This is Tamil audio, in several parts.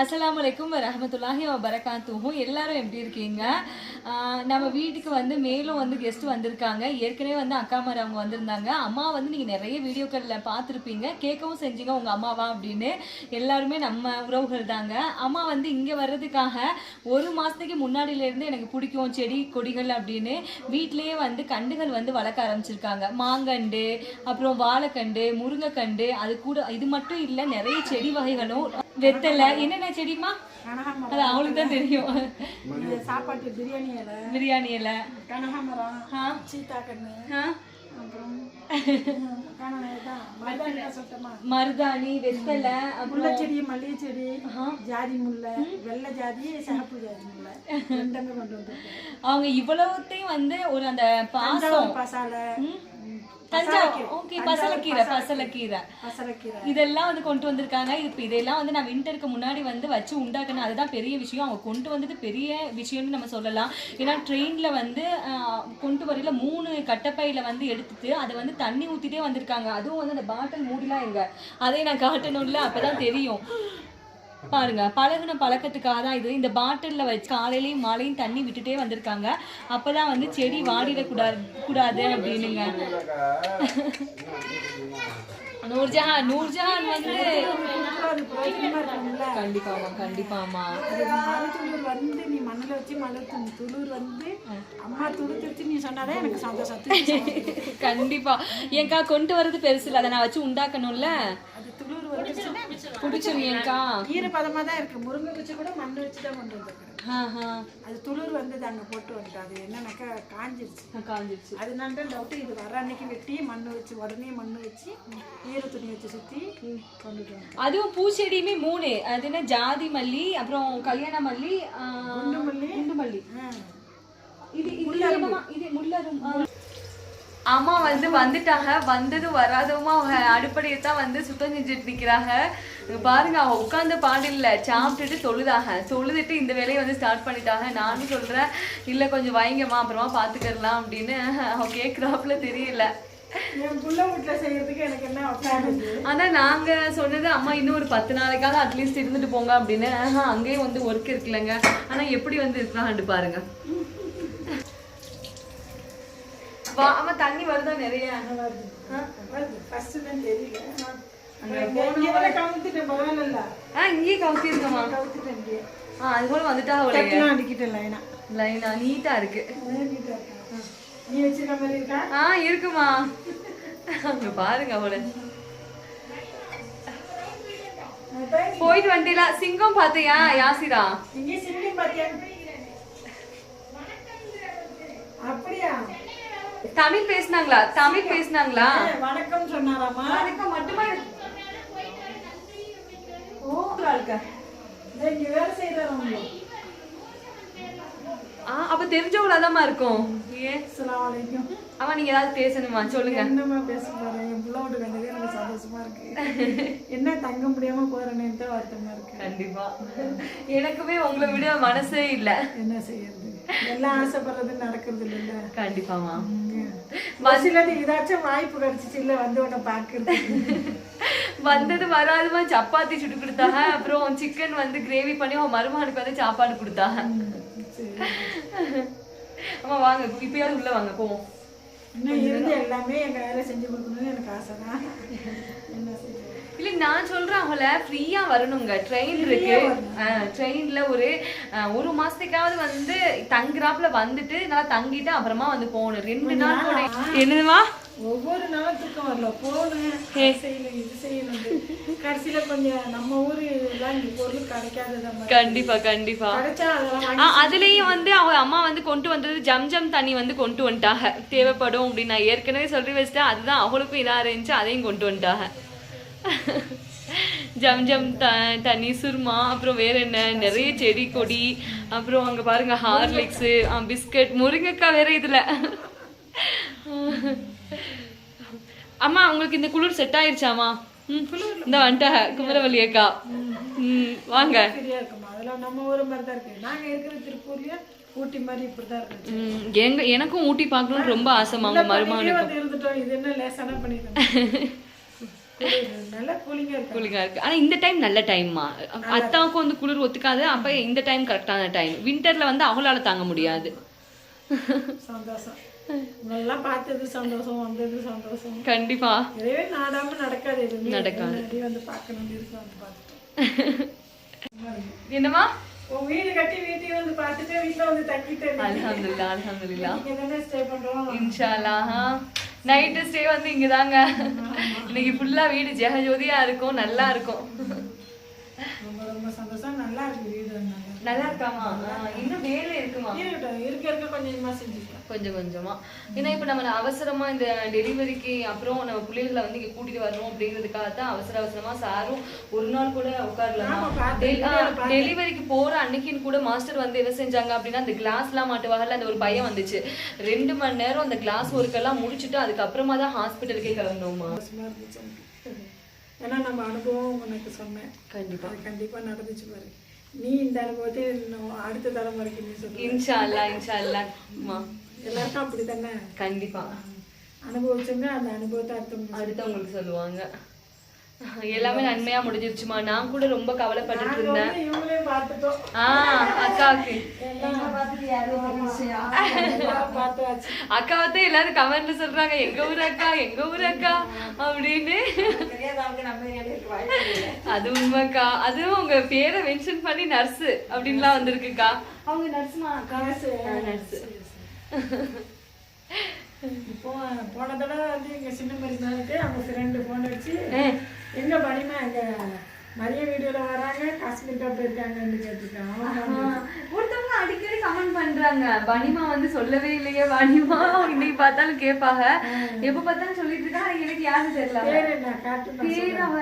அஸ்லாம் அலைக்கும் வரமத்துல்லாஹி வபரகாத்துஹும் எல்லாரும் எப்படி இருக்கீங்க? நம்ம வீட்டுக்கு வந்து மேலும் வந்து கெஸ்ட் வந்திருக்காங்க. ஏற்கனவே வந்து அக்கா மாதிரி அவங்க வந்திருந்தாங்க. அம்மா வந்து நீங்கள் நிறைய வீடியோக்களில் பார்த்துருப்பீங்க. கேட்கவும் செஞ்சீங்க உங்கள் அம்மாவா அப்படின்னு. எல்லாருமே நம்ம உறவுகள் தாங்க. அம்மா வந்து இங்கே வர்றதுக்காக ஒரு மாதத்துக்கு முன்னாடியிலேருந்து எனக்கு பிடிக்கும் செடி கொடிகள் அப்படின்னு வீட்டிலேயே வந்து கண்டுகள் வந்து வளர்க்க ஆரம்பிச்சிருக்காங்க. மாங்கண்டு அப்புறம் வாழைக்கண்டு முருங்கைக்கண்டு அது கூட இது மட்டும் இல்லை நிறைய செடி வகைகளும். வெத்தலை என்னென்ன செடிமா அது அவளுக்கு தான் தெரியும். சாப்பாட்டு பிரியாணி இலை பிரியாணி இலை கனகாமரம் ஆ? சீத்தாக்கண்ணு ஆ, அப்புறம் மருதாணி வெத்தலை முல்லைச்செடி மல்லிகை செடி ஜாதி முல்லை வெள்ளை ஜாதி சிகப்பு ஜாதி முல்லை ரெண்டுமே கொண்டு அவங்க இவ்வளவுத்தையும் வந்து ஒரு அந்த பாசம். பசாலை தஞ்சாவூர். ஓகே பசலக்கீரை பசலக்கீரை. இதெல்லாம் வந்து கொண்டு வந்திருக்காங்க. இப்போ இதெல்லாம் வந்து நான் வின்டருக்கு முன்னாடி வந்து வச்சு உண்டாக்கணும் அதுதான் பெரிய விஷயம். அவங்க கொண்டு வந்தது பெரிய விஷயம்னு நம்ம சொல்லலாம். ஏன்னா ட்ரெயினில் வந்து கொண்டு வரையில மூணு கட்டப்பையில் வந்து எடுத்துட்டு அதை வந்து தண்ணி ஊற்றிட்டே வந்திருக்காங்க. அதுவும் வந்து அந்த பாட்டில் மூடிலாம் எங்க? அதை நான் காட்டணும்ல. அப்பதான் தெரியும். பாருங்க பழகுன பழக்கத்துக்காக தான் இது. இந்த பாட்டிலில் வச்சு காலையிலையும் மாலையும் தண்ணி விட்டுட்டே வந்திருக்காங்க. அப்பதான் வந்து செடி வாடிடக்கூடாது கூடாது அப்படின்னுங்க. நூர்ஜஹான் நூர்ஜஹான் வந்து கண்டிப்பாமா கண்டிப்பாமா வந்து நீ மண்ணில் வச்சு மலை துளிர் வந்து அம்மா துளுத்துருச்சு நீ சொன்னாதான் எனக்கு சந்தோஷம் கண்டிப்பா. ஏன்க்கா கொண்டு வரது பெருசு இல்லை அதை நான் வச்சு உண்டாக்கணும்ல? ஏன்க்கா ஈரப்பதமா தான் இருக்கு. முருங்கை குச்சி கூட மண் வச்சு தான் கொண்டு வந்திருக்கிறேன். ஆஹா அது துளிர் வந்து அங்கே போட்டு வந்துட்டு அது என்னன்னாக்கா காஞ்சிருச்சு. காஞ்சிருச்சு. அதனால தான் டவுட்டு இது வர அன்னைக்கு வெட்டி மண் வச்சு உடனே மண் வச்சு ஈர துணி வச்சு சுற்றி கொண்டுட்டு அதுவும் பூச்செடியுமே மூணு. அது என்ன ஜாதி மல்லி அப்புறம் கல்யாண மல்லி குண்டு மல்லி. குண்டு மல்லி. இது இது முள்ளரும் அம்மா வந்து வந்துட்டாங்க. வந்ததும் வராதவுமா அவங்க அடுப்படையை தான் வந்து சுத்தம் செஞ்சுட்டு நிக்கிறாங்க. இங்க பாருங்க அவங்க உட்கார்ந்த பாடில்ல சாப்பிட்டுட்டு தொழுதாக தொழுதுட்டு இந்த வேலையை வந்து ஸ்டார்ட் பண்ணிட்டாங்க. நானும் சொல்றேன் இல்ல கொஞ்சம் வைங்கம்மா அப்புறமா பாத்துக்கலாம் அப்படின்னு அவ கேக்குறாப்புல தெரியல. ஆனா நாங்க சொன்னது அம்மா இன்னும் ஒரு பத்து நாளைக்காவது அட்லீஸ்ட் இருந்துட்டு போங்க அப்படின்னு. அங்கேயும் வந்து ஒர்க் இருக்குல்லங்க. ஆனா எப்படி வந்து இருக்கிறாங்க பாருங்க. வா அம்மா தண்ணி வருதா நிறைய? ஆ? வருது. ஃபர்ஸ்ட் தான் தெரியல. நீட்டா இருக்கு. இருக்குமா? பாருங்க அவளை. போயிட்டு வந்துட்டீங்களா சிங்கம் பாத்தியா யாசிரா? அப்படியா? தமிழ் பேசுனாங்களா? தமிழ் பேசுனாங்களா? வணக்கம் சொன்னாராமா வணக்கம் மட்டுமா? ஓ இருக்கா இங்க வேலை செய்யறாங்க ஆ அப்ப இருக்கும். ஆமா நீங்க ஏதாவது பேசணுமா? சொல்லுங்க. என்னம்மா பேச போறேன் என் வந்ததே எனக்கு சந்தோஷமா இருக்கு. என்ன தங்க முடியாம போறேன்னு தான் வருத்தமா இருக்கு. கண்டிப்பா. எனக்குமே உங்களை விட மனசே இல்ல. என்ன செய்யறது? எல்லாம் ஆசைப்படுறது நடக்கிறது இல்லைல்ல கண்டிப்பாமா பஸ்ஸில் ஏதாச்சும் வாய்ப்பு கிடைச்சிச்சு இல்ல வந்து உன்னை பாக்குறது. வந்தது வராதுமா சப்பாத்தி சுட்டு கொடுத்தாங்க. அப்புறம் சிக்கன் வந்து கிரேவி பண்ணி அவன் மருமகனுக்கு வந்து சாப்பாடு கொடுத்தாங்க. அம்மா வாங்க. இப்பயாவது உள்ள வாங்க. போவோம். இன்னும் இருந்து எல்லாமே எங்க வேலை செஞ்சு கொடுக்கணும்னு எனக்கு ஆசை தான் என்ன செய்யறது இல்ல நான் சொல்றேன் அவளை ஃப்ரீயா வரணுங்க. ட்ரெயின் இருக்கு. ட்ரெயின்ல ஒரு ஒரு மாசத்துக்காவது வந்து தங்குறாப்புல வந்துட்டு நல்லா தங்கிட்டு அப்புறமா வந்து போகணும். ரெண்டு நாள் போனேன் என்னதுமா? ஒவ்வொரு நாளும் தூக்கம் வரல. போகணும். செய்யணும் இது செய்யணும் கடைசியில கொஞ்சம் நம்ம ஊரு எல்லாம் இங்க பொருள் கிடைக்காதத கண்டிப்பா கண்டிப்பா. அதுலயும் வந்து அவ அம்மா வந்து கொண்டு வந்தது ஜம் ஜம் தண்ணி வந்து கொண்டு வந்துட்டாங்க. தேவைப்படும் அப்படின்னு நான் ஏற்கனவே சொல்லி வச்சுட்டேன். அதுதான் அவளுக்கும் இதா இருந்துச்சு. அதையும் கொண்டு வந்துட்டாங்க. ஜம் ஜம் த தண்ணி சுருமா அப்புறம் வேற என்ன? நிறைய செடி கொடி. அப்புறம் அங்க பாருங்க ஹார்லிக்ஸு பிஸ்கட் முருங்கைக்காய் வேற இதுல. அம்மா உங்களுக்கு இந்த குளிர் செட் ஆயிருச்சாமா இந்த வந்துட்டாங்க குமரவள்ளி அக்கா ம் வாங்க. தான் ஊட்டி மாதிரி இப்படிதான் இருக்கு. எங்க எனக்கும் ஊட்டி பார்க்கணும்னு ரொம்ப ஆசைமா உங்க மருமகனுக்கு இருந்துட்டோம். இது என்ன லேசான பண்ணிடுறோம் குளிர் நல்லா கூலிங்கா இருக்கும் கூலிங்கா இருக்கு. ஆனா இந்த டைம் நல்ல டைம்மா அத்தாவுக்கும் வந்து குளிர் ஒத்துக்காது. அப்ப இந்த டைம் கரெக்டான டைம் விண்டர்ல வந்து அவங்களால தாங்க முடியாது. சந்தோஷம். உங்களெல்லாம் பார்த்தது சந்தோஷம் வந்தது சந்தோஷம். கண்டிப்பா. இதுவே நாடாம நடக்காது. எதுவுமே நடக்காது. வந்து பார்க்கணும் இருக்கு வந்து பார்த்துட்டோம். என்னமா உன் வீடு கட்டி வீட்டையும் வந்து பார்த்துட்டு வீட்டுல வந்து தங்கிட்டு இங்க தானே ஸ்டே பண்றோம்? இன்ஷால்லா நைட்டு ஸ்டே வந்து இங்கதாங்க. இன்னைக்கு ஃபுல்லா வீடு ஜெகஜோதியா இருக்கும் நல்லா இருக்கும். ரொம்ப ரொம்ப சந்தோஷம். நல்லா இருக்கு வீடு நல்லா இருக்காமா? இன்னும் வேலை இருக்குமா? இருக்க. இருக்க கொஞ்சம் செஞ்சுக்கலாம். கொஞ்சம் கொஞ்சமா. ஏன்னா இப்ப நம்ம அவசரமா இந்த டெலிவரிக்கு அப்புறம் நம்ம பிள்ளைகளை வந்து இங்க கூட்டிட்டு வரணும் அப்படிங்கிறதுக்காக தான் அவசர அவசரமா சாரும் ஒரு நாள் கூட உட்காரலாமா. டெலிவரிக்கு போற அன்னைக்குன்னு கூட மாஸ்டர் வந்து என்ன செஞ்சாங்க அப்படின்னா அந்த கிளாஸ் எல்லாம் மாட்டுவாங்கல்ல அந்த ஒரு பயம் வந்துச்சு. ரெண்டு மணி நேரம் அந்த கிளாஸ் ஒர்க் எல்லாம் முடிச்சுட்டு அதுக்கப்புறமா தான் ஹாஸ்பிட்டலுக்கே கிளம்பணுமா. ஏன்னா நம்ம அனுபவம் உனக்கு சொன்னேன். கண்டிப்பா. அது கண்டிப்பா நடந்துச்சு பாரு. நீ இந்த அனுபவத்தை அடுத்த தலைமுறைக்கு நீ சொல்லு இன்ஷா அல்லா இன்ஷா அல்லா எல்லாருக்கும் அப்படி தானே கண்டிப்பா. அனுபவிச்சவங்க அந்த அனுபவத்தை அடுத்தவங்க அடுத்தவங்களுக்கு சொல்லுவாங்க. எல்லாமே நன்மையா முடிஞ்சிருச்சுமா. நான் கூட ரொம்ப கவலைப்பட்டுட்டு நாங்க இருந்தேன். அக்காவுக்கு. அக்கா வந்து எல்லாரும் கமெண்ட்ல சொல்றாங்க எங்க ஊர் அக்கா? எங்க ஊர் அக்கா? அப்படின்னு. அது உண்மைக்கா. அதுவும் உங்க பேரை மென்ஷன் பண்ணி நர்ஸ் அப்படின்லாம் வந்திருக்குக்கா. அவங்க நர்ஸ்மா அக்கா? நர்ஸ் இப்போ போன தடவை வந்து எங்க சின்ன மரிமானுக்கு அவங்க ஃப்ரெண்டு ஃபோன் அடிச்சு எங்க பனிமா எங்க மதிய வீடியோல வராங்க காஷ்மீர்க்கா போயிருக்காங்கன்னு கேட்டுருக்காங்க. ஒருத்தவங்க அடிக்கடி கமெண்ட் பண்றாங்க. பனிமா வந்து சொல்லவே இல்லையே பனிமா. இன்னைக்கு பார்த்தாலும் கேட்பாங்க. எப்ப பார்த்தாலும் சொல்லிட்டு இருக்கா? எனக்கு யாருன்னு தெரியல. பேர் என்ன? காட்டு பேர் அவ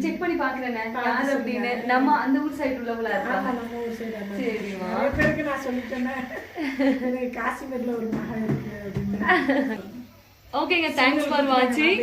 செக் பண்ணி பாக்குறேன் யாரு அப்படின்னு? நம்ம அந்த ஊர் சைடு உள்ளவங்களா இருக்காங்க. நம்ம ஊர் சைடு அதான். சரிம்மா நிறைய பேருக்கு நான் சொல்லிட்டேனே. காஷ்மீர்ல ஒரு மகன் இருக்கு ஓகேங்க தேங்க்ஸ் ஃபார் வாட்சிங்